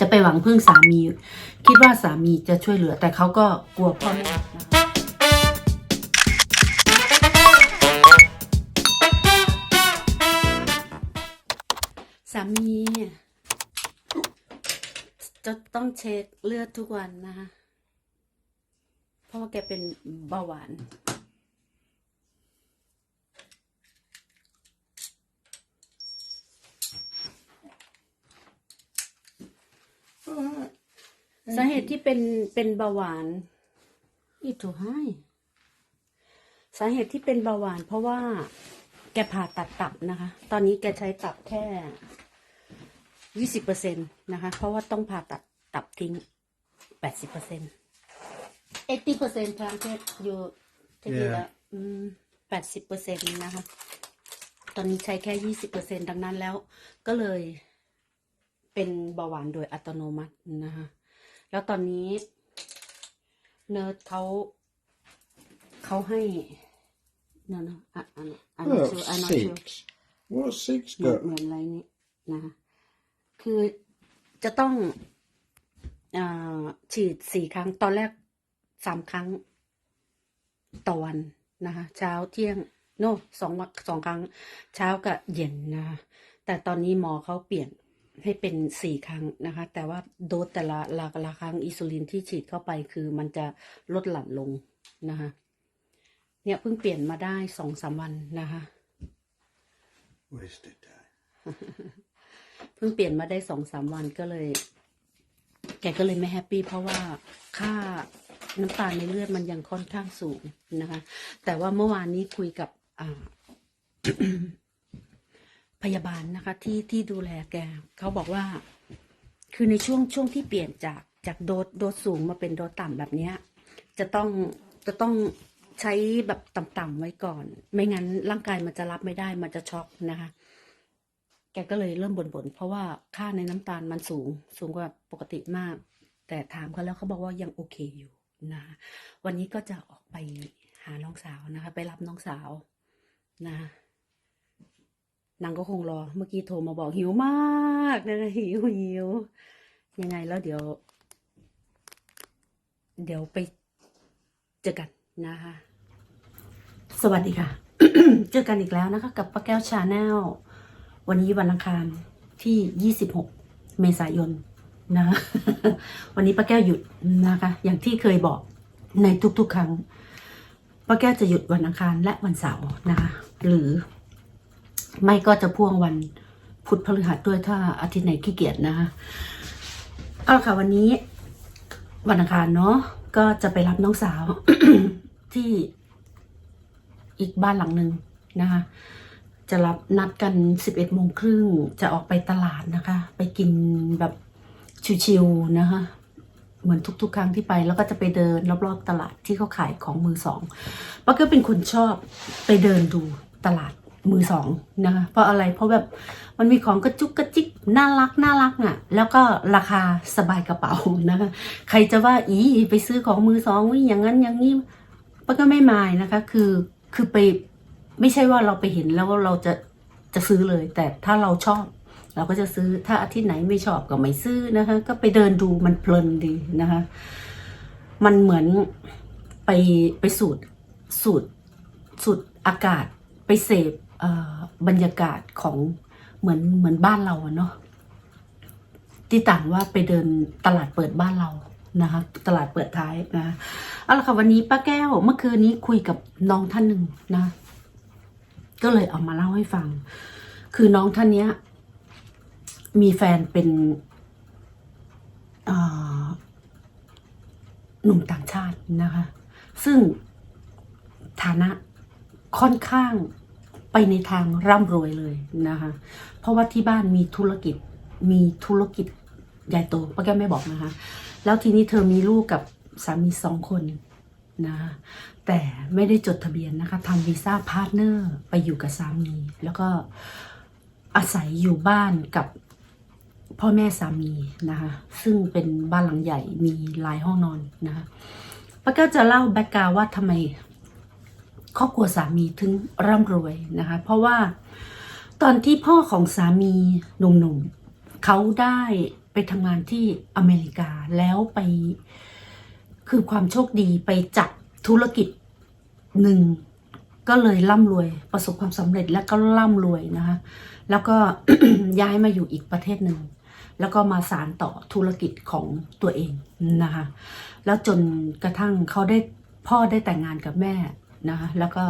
จะไปหวังพึ่งสามี คิดว่าสามีจะช่วยเหลือ แต่เขาก็กลัวพ่อแม่สามีจะต้องเช็คเลือดทุกวันนะคะเพราะว่าแกเป็นเบาหวาน สาเหตุที่เป็นเป็นเบาหวานอีถูให้สาเหตุที่เป็นเบาหวาน เพราะว่า แกผ่าตัดตับนะคะ ตอนนี้แกใช้ตับแค่ยี่สิบเปอร์เซ็นตนะคะ เพราะว่าต้องผ่าตัดตับทิ้งแปดสิบเปอร์เซ็นต์เอตี้เปอร์เซ็นต์ทางเทศอยู่ที่นี่ละอืมแปดสิบเปอร์เซ็นต์นะคะ ตอนนี้ใช้แค่ยี่สิบเปอร์เซ็นดังนั้นแล้ว ก็เลย เป็นเบาหวานโดยอัตโนมัตินะคะ แล้วตอนนี้เนิร์ดเขาเขาให้เนาะเนาะอะอะอะ Oh, ชัวอะนอชัว six. What's six เหมือน got? เหมือนอะไรนี่นะคะคือจะต้องอ่าฉีดสี่ครั้ง ตอนแรกสามครั้งต่อวันนะคะ เช้าเที่ยง โน่สองวันสองครั้ง เช้ากับเย็นนะคะแต่ตอนนี้หมอเขาเปลี่ยน ให้เป็นสี่ครั้งนะคะ แต่ว่าโดสแต่ละละละครั้งอินซูลินที่ฉีดเข้าไปคือมันจะลดหลั่นลงนะคะ เนี่ยเพิ่งเปลี่ยนมาได้สองสามวันนะคะ Wasted time. เพิ่งเปลี่ยนมาได้สองสามวันก็เลย แกก็เลยไม่แฮปปี้เพราะว่าค่าน้ำตาลในเลือดมันยังค่อนข้างสูงนะคะ แต่ว่าเมื่อวานนี้คุยกับอ่า พยาบาลนะคะที่ที่ดูแลแกเขาบอกว่า คือในช่วงช่วงที่เปลี่ยนจากจากโดสโดสสูงมาเป็นโดสต่ำแบบเนี้ยจะต้องจะต้องใช้แบบต่ำๆไว้ก่อน ไม่งั้นร่างกายมันจะรับไม่ได้มันจะช็อกนะคะ แกก็เลยเริ่มบ่นๆเพราะว่าค่าในน้ำตาลมันสูงสูงกว่าปกติมาก แต่ถามเขาแล้วเขาบอกว่ายังโอเคอยู่นะวันนี้ก็จะออกไปหาน้องสาวนะคะ ไปรับน้องสาวนะ นางก็คงรอ เมื่อกี้โทรมาบอกหิวมากนะคะหิวหิวยังไงแล้วเดี๋ยว เดี๋ยวไปเจอกันนะคะ สวัสดีค่ะ เจอกันอีกแล้วนะคะ กับป้าแก้วชาแนลวันนี้วันอังคารที่ 26 เมษายนนะ วันนี้ป้าแก้วหยุดนะคะ อย่างที่เคยบอกในทุกๆครั้งป้าแก้วจะหยุดวันอังคารและวันเสาร์นะคะ หรือ ไม่ก็จะพ่วงวันพุธพฤหัสด้วยถ้าอาทิตย์ไหนขี้เกียจนะคะเอาละค่ะวันนี้วันอังคารเนาะก็จะไปรับน้องสาวที่อีกบ้านหลังหนึ่งนะคะ จะรับนัดกัน11โมงครึ่งจะออกไปตลาดนะคะ ไปกินแบบชิวๆนะคะ เหมือนทุกๆ ครั้งที่ไป แล้วก็จะไปเดินรอบๆตลาดที่เขาขายของมือสองป้าก็เป็นคนชอบไปเดินดูตลาด มือสองนะคะเพราะอะไรเพราะแบบมันมีของกระจุกกระจิกน่ารักน่ารักอะ แล้วก็ราคาสบายกระเป๋านะคะใครจะว่าอีไปซื้อของมือสองวิอย่างนั้นอย่างนี้ป้าก็ไม่มายนะคะ คือคือไปไม่ใช่ว่าเราไปเห็นแล้วว่าเราจะจะซื้อเลย แต่ถ้าเราชอบเราก็จะซื้อถ้าอาทิตย์ไหนไม่ชอบก็ไม่ซื้อนะคะ ก็ไปเดินดูมันเพลินดีนะคะ มันเหมือนไปไปสูดสูดสูดอากาศไปเสพ บรรยากาศของเหมือนเหมือนบ้านเราอะเนาะที่ต่างว่าไปเดินตลาดเปิดบ้านเรานะคะตลาดเปิดท้ายนะเอาละค่ะวันนี้ป้าแก้วเมื่อคืนนี้คุยกับน้องท่านหนึ่งนะ ก็เลยเอามาเล่าให้ฟัง คือน้องท่านเนี้ย มีแฟนเป็นหนุ่มต่างชาตินะคะ ซึ่งฐานะค่อนข้าง ไปในทางร่ำรวยเลยนะคะ เพราะว่าที่บ้านมีธุรกิจมีธุรกิจใหญ่โตป้าแก้วไม่บอกนะคะ แล้วทีนี้เธอมีลูกกับสามีสองคนนะคะแต่ไม่ได้จดทะเบียนนะคะทำวีซ่าพาร์ทเนอร์ไปอยู่กับสามี แล้วก็อาศัยอยู่บ้านกับพ่อแม่สามีนะคะซึ่งเป็นบ้านหลังใหญ่มีหลายห้องนอนนะคะป้าแก็จะเล่าแบ็กกราวว่าทำไม ครอบครัวสามีถึงร่ำรวยนะคะ เพราะว่าตอนที่พ่อของสามีหนุ่มๆเขาได้ไปทำงานที่อเมริกาแล้วไป คือความโชคดีไปจับธุรกิจหนึ่งก็เลยร่ำรวยประสบความสำเร็จแล้วก็ร่ำรวยนะคะ แล้วก็ย้ายมาอยู่อีกประเทศหนึ่ง แล้วก็มาสารต่อธุรกิจของตัวเองนะคะ แล้วจนกระทั่งเขาได้พ่อได้แต่งงานกับแม่ นะคะแล้วก็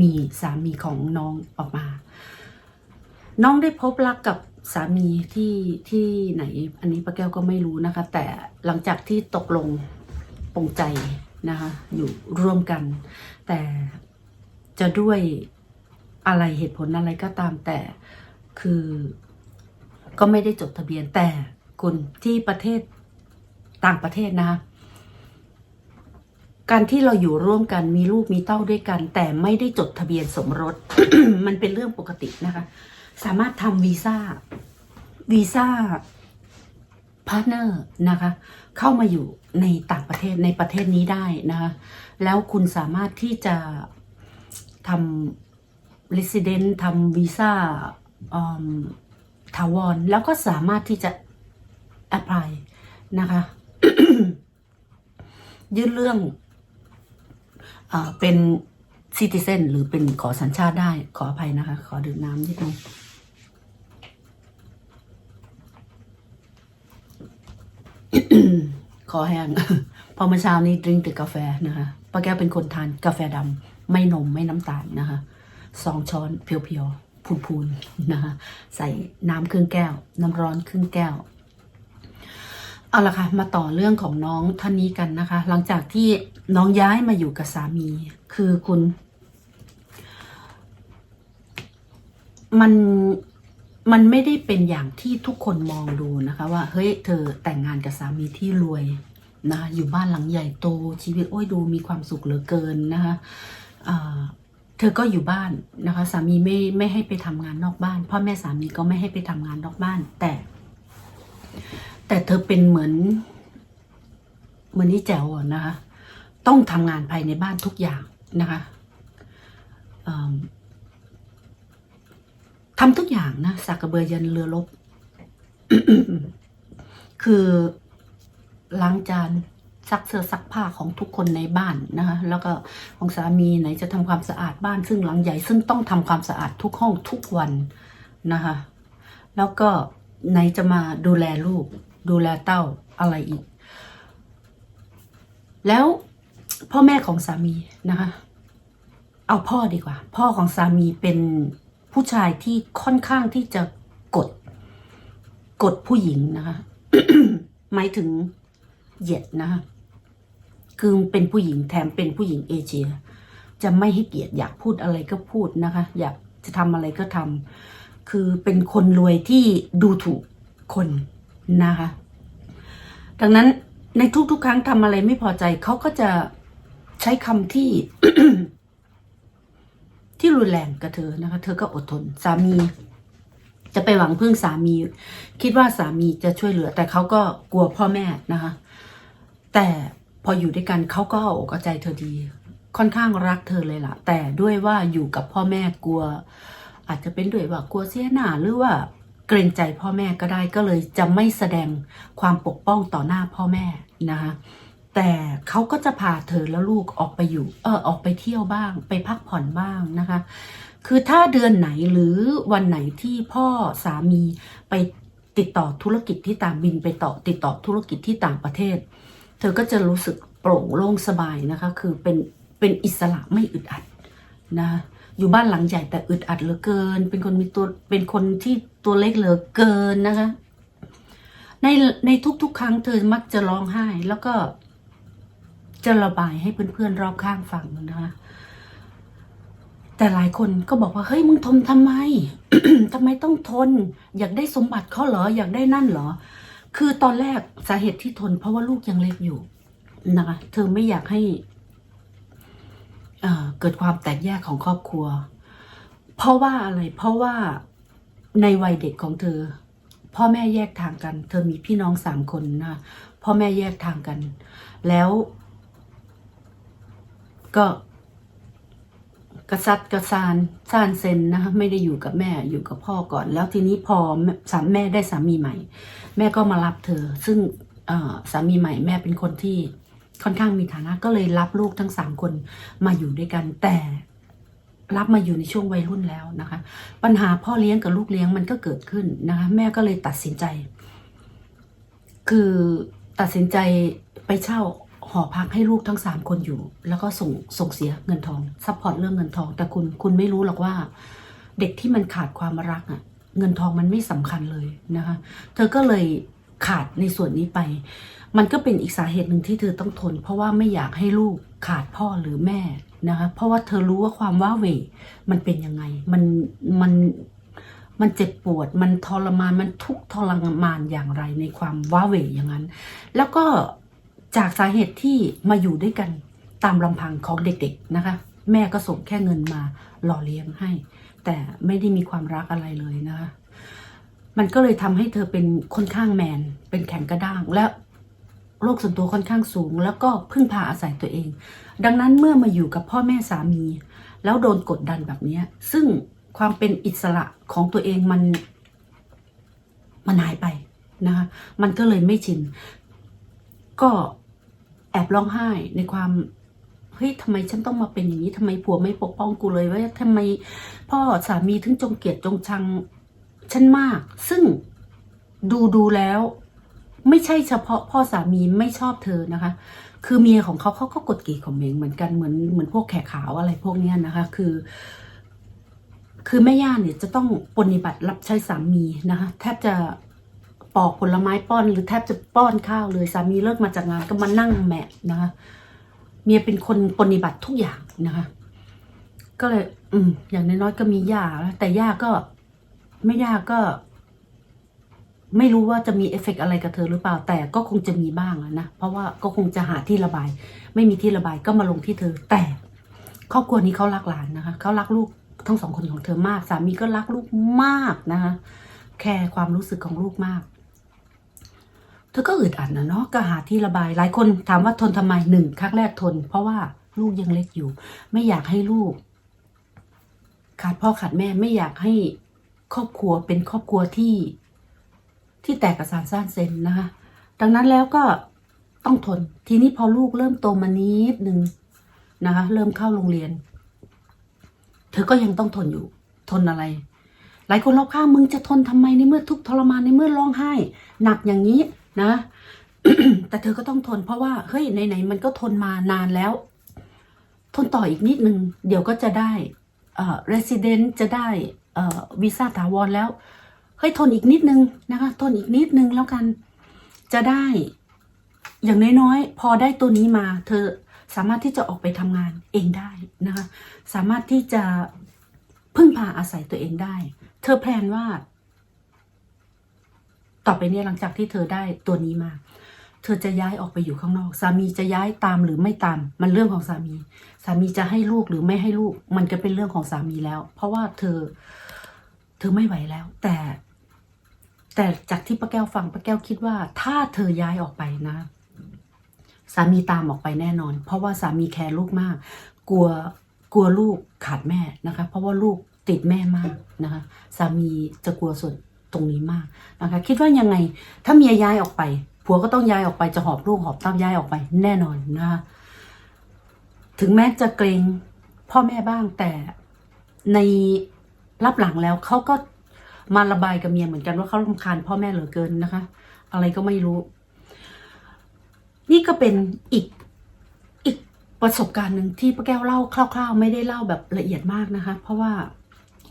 มีสามีของน้องออกมา น้องได้พบรักกับสามีที่ที่ไหน อันนี้ป้าแก้วก็ไม่รู้นะคะ แต่หลังจากที่ตกลงปรงใจนะคะอยู่ร่วมกัน แต่จะด้วยอะไรเหตุผลอะไรก็ตามแต่คือก็ไม่ได้จดทะเบียนแต่คุณที่ประเทศต่างประเทศนะคะ การที่เราอยู่ร่วมกันมีลูกมีเต้าด้วยกัน แต่ไม่ได้จดทะเบียนสมรส มันเป็นเรื่องปกตินะคะ สามารถทำวีซ่าวีซ่าพาร์เนอร์นะคะ เข้ามาอยู่ในต่างประเทศในประเทศนี้ได้นะคะ แล้วคุณสามารถที่จะทำ resident ทำวีซ่าถาวร แล้วก็สามารถที่จะ apply นะคะ ยื่นเรื่อง เป็น citizen หรือเป็นขอสัญชาติได้ขออภัยนะคะ ขอดื่มน้ำนิดนึงคอแห้งพอมื่อเช้านี้ดื่มแต่กาแฟนะคะป้าแก้วเป็นคนทานกาแฟดำไม่นมไม่น้ำตาลนะคะสองช้อนเพียวๆพูนๆนะคะใส่น้ำครึ่งแก้ว น้ำร้อนครึ่งแก้ว เอาละค่ะ มาต่อเรื่องของน้องท่านนี้กันนะคะ หลังจากที่น้องย้ายมาอยู่กับสามี คือคุณ มันมันไม่ได้เป็นอย่างที่ทุกคนมองดูนะคะ ว่าเฮ้ยเธอแต่งงานกับสามีที่รวยนะอยู่บ้านหลังใหญ่โตชีวิตโอ้ยดูมีความสุขเหลือเกินนะคะเธอก็อยู่บ้านนะคะ สามีไม่ไม่ให้ไปทำงานนอกบ้านพ่อแม่สามีก็ไม่ให้ไปทำงานนอกบ้าน แต่ แต่เธอเป็นเหมือน เหมือนนี่แจ๋วนะคะ ต้องทำงานภายในบ้านทุกอย่างนะคะทำทุกอย่างนะสักกระเบือยันเรือลบ คือล้างจานซักเสื้อซักผ้าของทุกคนในบ้านนะคะแล้วก็ของสามีไหนจะทำความสะอาดบ้านซึ่งหลังใหญ่ ซึ่งต้องทำความสะอาดทุกห้องทุกวันนะคะแล้วก็ไหนจะมาดูแลลูก ดูแลเต้าอะไรอีก แล้วพ่อแม่ของสามีนะคะ เอาพ่อดีกว่า พ่อของสามีเป็นผู้ชายที่ค่อนข้างที่จะกด กดผู้หญิงนะคะ หมายถึงเหยียดนะคะคือเป็นผู้หญิงแถมเป็นผู้หญิงเอเชีย จะไม่ให้เกียรติอยากพูดอะไรก็พูดนะคะ อยากจะทำอะไรก็ทำคือเป็นคนรวยที่ดูถูกคน นะคะ ดังนั้นในทุกๆ ครั้งทำอะไรไม่พอใจเขาก็จะใช้คำที่ ที่รุนแรงกับเธอนะคะ เธอก็อดทน สามี จะไปหวังพึ่งสามี คิดว่าสามีจะช่วยเหลือ แต่เขาก็กลัวพ่อแม่นะคะ แต่พออยู่ด้วยกันเขาก็เอาอกเอาใจเธอดีค่อนข้างรักเธอเลยล่ะ แต่ด้วยว่าอยู่กับพ่อแม่กลัว อาจจะเป็นด้วยว่ากลัวเสียหน้าหรือว่า เกรงใจพ่อแม่ก็ได้ก็เลยจะไม่แสดงความปกป้องต่อหน้าพ่อแม่นะคะแต่เขาก็จะพาเธอแล้วลูกออกไปอยู่ เออออกไปเที่ยวบ้าง ไปพักผ่อนบ้างนะคะ คือถ้าเดือนไหนหรือวันไหนที่พ่อสามีไปติดต่อธุรกิจที่ต่างบินไปต่อติดต่อธุรกิจที่ต่างประเทศ เธอก็จะรู้สึกโปร่งโล่งสบายนะคะ คือเป็นเป็นอิสระไม่อึดอัดนะอยู่บ้านหลังใหญ่แต่อึดอัดเหลือเกิน เป็นคนมีตัวเป็นคนที่ ตัวเล็กเหลือเกินนะคะ ในในทุกๆ ครั้งเธอมักจะร้องไห้ แล้วก็จะระบายให้เพื่อนๆรอบข้างฟังนะคะแต่หลายคนก็บอกว่าเฮ้ยมึงทนทำไมทำไมต้องทน อยากได้สมบัติเขาเหรออยากได้นั่นเหรอ คือตอนแรกสาเหตุที่ทน เพราะว่าลูกยังเล็กอยู่นะคะเธอไม่อยากให้เอ่อเกิดความแตกแยกของครอบครัว เพราะว่าอะไร เพราะว่า ในวัยเด็กของเธอ พ่อแม่แยกทางกัน เธอมีพี่น้องสามคนนะพ่อแม่แยกทางกัน แล้ว ก็กษัตริย์กระซานซานเซนนะคะไม่ได้อยู่กับแม่อยู่กับพ่อก่อน แล้วทีนี้พอสามแม่ได้สามีใหม่ แม่ก็มารับเธอ ซึ่งสามีใหม่แม่เป็นคนที่ค่อนข้างมีฐานะก็เลยรับลูกทั้งสามคนมาอยู่ด้วยกันแต่ รับมาอยู่ในช่วงวัยรุ่นแล้วนะคะ ปัญหาพ่อเลี้ยงกับลูกเลี้ยงมันก็เกิดขึ้นนะคะ แม่ก็เลยตัดสินใจ คือตัดสินใจไปเช่าหอพักให้ลูกทั้งสามคนอยู่ แล้วก็ส่งส่งเสียเงินทองซัพพอร์ตเรื่องเงินทอง แต่คุณคุณไม่รู้หรอกว่า เด็กที่มันขาดความรักอะ่ะ เงินทองมันไม่สำคัญเลยนะคะ เธอก็เลยขาดในส่วนนี้ไป มันก็เป็นอีกสาเหตุหนึ่งที่เธอต้องทน เพราะว่าไม่อยากให้ลูกขาดพ่อหรือแม่ นะคะ เพราะว่าเธอรู้ว่าความว้าเหวมันเป็นยังไง มันมันมันเจ็บปวด มันทรมาน มันทุกทรมานอย่างไรในความว้าเหวอย่างนั้น แล้วก็จากสาเหตุที่มาอยู่ด้วยกันตามลำพังของเด็กๆนะคะ แม่ก็ส่งแค่เงินมาหล่อเลี้ยงให้ แต่ไม่ได้มีความรักอะไรเลยนะคะ มันก็เลยทำให้เธอเป็นค่อนข้างแมน เป็นแข็งกระด้างและโรคส่วนตัวค่อนข้างสูง แล้วก็พึ่งพาอาศัยตัวเอง ดังนั้นเมื่อมาอยู่กับพ่อแม่สามี แล้วโดนกดดันแบบนี้ซึ่งความเป็นอิสระของตัวเองมัน มันหายไปนะคะ มันก็เลยไม่ชิน ก็แอบร้องไห้ในความเฮ้ยทำไมฉันต้องมาเป็นอย่างนี้ทำไมผัวไม่ปกป้องกูเลยว่าทำไมพ่อสามีถึงจงเกลียดจงชังฉันมาก ซึ่งดูดูแล้ว ไม่ใช่เฉพาะพ่อสามีไม่ชอบเธอนะคะ คือเมียของเขาเขาก็กดกี่ข่มเหงเหมือนกันเหมือนเหมือนพวกแขกขาวอะไรพวกเนี้ยนะคะ คือ คือแม่ย่าเนี่ยจะต้องปฏิบัติรับใช้สามีนะคะแทบจะปอกผลไม้ป้อนหรือแทบจะป้อนข้าวเลยสามีเลิกมาจากงานก็มานั่งแมะนะคะเมียเป็นคนปฏิบัติทุกอย่างนะคะ ก็เลย อืมอย่างน้อยๆก็มีย่าแล้วแต่ย่าก็ไม่ย่าก็ ไม่รู้ว่าจะมีเอฟเฟกต์อะไรกับเธอหรือเปล่า แต่ก็คงจะมีบ้างนะ เพราะว่าก็คงจะหาที่ระบาย ไม่มีที่ระบายก็มาลงที่เธอ แต่ครอบครัวนี้เขารักหลานนะคะเขารักลูกทั้งสองคนของเธอมาก สามีก็รักลูกมากนะคะแคร์ความรู้สึกของลูกมาก เธอก็อึดอัดนะเนาะก็หาที่ระบาย หลายคนถามว่าทนทำไมหนึ่งครั้งแรกทน เพราะว่าลูกยังเล็กอยู่ ไม่อยากให้ลูก ขาดพ่อขาดแม่ไม่อยากให้ครอบครัวเป็นครอบครัวที่ ที่แตกกระสานซ่านเซนนะคะ ดังนั้นแล้วก็ต้องทน ทีนี้พอลูกเริ่มโตมานิดนึงนะคะ เริ่มเข้าโรงเรียน เธอก็ยังต้องทนอยู่ ทนอะไร หลายคนรอบข้างมึงจะทนทำไมในเมื่อทุกทรมานในเมื่อร้องไห้ หนักอย่างนี้นะ แต่เธอก็ต้องทน เพราะว่าเฮ้ยไหนๆมันก็ทนมานานแล้ว ทนต่ออีกนิดนึง เดี๋ยวก็จะได้เอ่อ resident จะได้เอ่อวีซ่าถาวรแล้ว เฮ้ยทนอีกนิดนึงนะคะ ทนอีกนิดนึงแล้วกัน จะได้ อย่างน้อยๆพอได้ตัวนี้มา เธอสามารถที่จะออกไปทำงานเองได้นะคะ สามารถที่จะพึ่งพาอาศัยตัวเองได้ เธอแพลนว่า ต่อไปนี่ยหลังจากที่เธอได้ตัวนี้มา เธอจะย้ายออกไปอยู่ข้างนอก สามีจะย้ายตามหรือไม่ตาม มันเรื่องของสามี สามีจะให้ลูกหรือไม่ให้ลูก มันก็เป็นเรื่องของสามีแล้ว เพราะว่าเธอ เธอไม่ไหวแล้ว แต่ แต่จากที่ป้าแก้วฟังป้าแก้วคิดว่า ถ้าเธอย้ายออกไปนะ สามีตามออกไปแน่นอน เพราะว่าสามีแคร์ลูกมาก กลัวกลัวลูกขาดแม่นะคะ เพราะว่าลูกติดแม่มากนะคะ สามีจะกลัวส่วนตรงนี้มากนะคะ คิดว่ายังไงถ้าเมียย้ายออกไปผัวก็ต้องย้ายออกไปจะหอบลูกหอบเต้าย้ายออกไปแน่นอนนะคะถึงแม้จะเกรงพ่อแม่บ้างแต่ในรับหลังแล้วเขาก็ มาระบายกับเมียเหมือนกันว่าเขารำคาญพ่อแม่เหลือเกินนะคะ อะไรก็ไม่รู้ นี่ก็เป็นอีกอีกประสบการณ์หนึ่งที่ป้าแก้วเล่าคร่าว ๆ ไม่ได้เล่าแบบละเอียดมากนะคะ เพราะว่า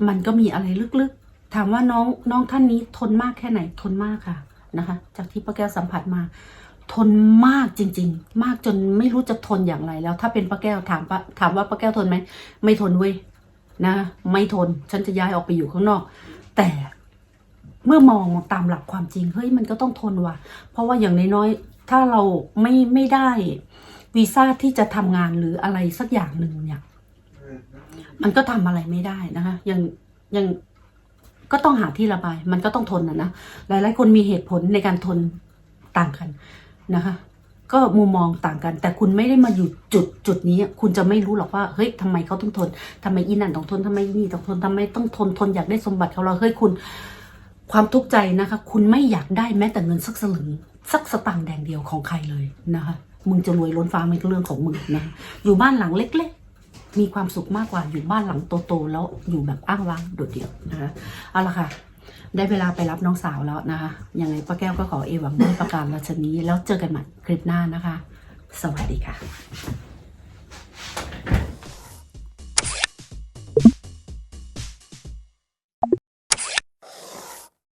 มันก็มีอะไรลึกๆ ถามว่าน้องน้องท่านนี้ทนมากแค่ไหนทนมากค่ะนะคะ จากที่ป้าแก้วสัมผัสมา ทนมากจริง ๆ มากจนไม่รู้จะทนอย่างไรแล้ว ถ้าเป็นป้าแก้วถามป้าถามว่าป้าแก้วทนไหมไม่ทนเว้ยนะ ไม่ทนฉันจะย้ายออกไปอยู่ข้างนอก แต่เมื่อมองตามหลักความจริงเฮ้ยมันก็ต้องทนว่ะ เพราะว่าอย่างน้อยๆถ้าเราไม่ไม่ได้วีซ่าที่จะทำงานหรืออะไรสักอย่างหนึ่งเนี่ย มันก็ทำอะไรไม่ได้นะคะยังยังก็ต้องหาที่ระบาย มันก็ต้องทนนะนะหลายๆคนมีเหตุผลในการทนต่างกันนะคะ ก็มุมมองต่างกัน แต่คุณไม่ได้มาอยู่จุดจุดนี้ คุณจะไม่รู้หรอกว่าเฮ้ยทำไมเขาต้องทนทำไมอีนันต้องทนทำไมอีนี่ต้องทนทำไมต้องทนทนอยากได้สมบัติเขาเราเฮ้ยคุณ ความทุกข์ใจนะคะ คุณไม่อยากได้แม้แต่เงินสักสลึงสักสตางค์แดงเดียวของใครเลยนะคะมึงจะรวยล้นฟ้ามันก็เรื่องของมึงนะอยู่บ้านหลังเล็ก ๆ มีความสุขมากกว่าอยู่บ้านหลังโตๆแล้วอยู่แบบอ้างว้างโดดเดี่ยวนะคะเอาละค่ะ ได้เวลาไปรับน้องสาวแล้วนะคะยังไงป้าแก้วก็ขอเอหวังด้วยประการราชนี้ แล้วเจอกันใหม่คลิปหน้านะคะ สวัสดีค่ะ